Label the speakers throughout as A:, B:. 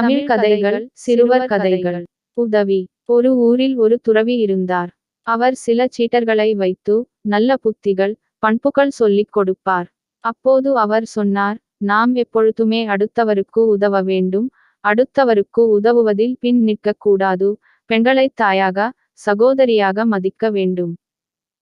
A: தமிழ் கதைகள் சிறுவர் கதைகள். உதவி. ஒரு ஊரில் ஒரு துறவி இருந்தார். அவர் சில சீட்டர்களை வைத்து நல்ல புத்திகள் பண்புகள் சொல்லிக் கொடுப்பார். அப்போது அவர் சொன்னார் நாம் எப்பொழுதுமே அடுத்தவருக்கு உதவ வேண்டும். அடுத்தவருக்கு உதவுவதில் பின் நிற்கக் கூடாது பெண்களை தாயாக சகோதரியாக மதிக்க வேண்டும்.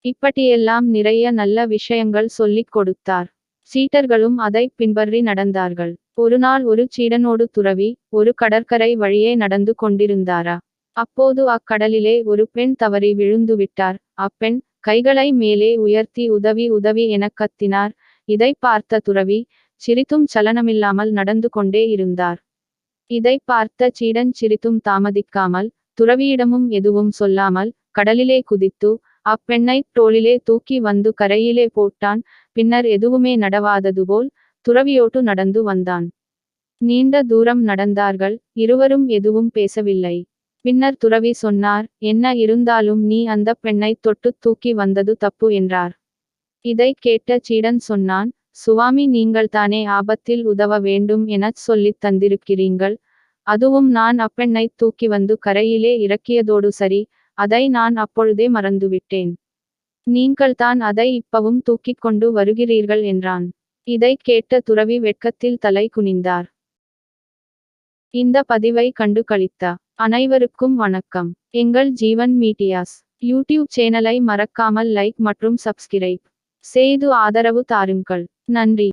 A: இப்படியெல்லாம் நிறைய நல்ல விஷயங்கள் சொல்லிக் கொடுத்தார். சீட்டர்களும் அதை பின்பற்றி நடந்தார்கள். ஒருநாள் ஒரு சீடனோடு துறவி ஒரு கடற்கரை வழியே நடந்து கொண்டிருந்தாரா? அப்போது அக்கடலிலே ஒரு பெண் தவறி விழுந்து விட்டார். அப்பெண் கைகளை மேலே உயர்த்தி உதவி உதவி எனக் கத்தினார். இதை பார்த்த துறவி சிரித்தும் சலனமில்லாமல் நடந்து கொண்டே இருந்தார். இதை பார்த்த சீடன் சிரித்தும் தாமதிக்காமல் துறவியிடமும் எதுவும் சொல்லாமல் கடலிலே குதித்து அப்பெண்ணை தோளிலே தூக்கி வந்து கரையிலே போட்டான். பின்னர் எதுவுமே நடவாதது போல் துறவியோட்டு நடந்து வந்தான். நீண்ட தூரம் நடந்தார்கள் இருவரும் எதுவும் பேசவில்லை. பின்னர் துறவி சொன்னார் என்ன இருந்தாலும் நீ அந்த பெண்ணை தொட்டு தூக்கி வந்தது தப்பு என்றார். இதை கேட்ட சீடன் சொன்னான் சுவாமி நீங்கள் தானே ஆபத்தில் உதவ வேண்டும் எனச் சொல்லித் தந்திருக்கிறீர்கள். அதுவும் நான் அப்பெண்ணை தூக்கி வந்து கரையிலே இறக்கியதோடு சரி அதை நான் அப்பொழுதே மறந்துவிட்டேன். நீங்கள்தான் அதை இப்பவும் தூக்கிக் கொண்டு வருகிறீர்கள் என்றான். இதை கேட்ட துறவி வெட்கத்தில் தலை குனிந்தார். இந்த பதிவை கண்டு கழித்த அனைவருக்கும் வணக்கம். எங்கள் ஜீவன் மீடியாஸ் யூடியூப் சேனலை மறக்காமல் லைக் மற்றும் சப்ஸ்கிரைப் செய்து ஆதரவு தாருங்கள். நன்றி.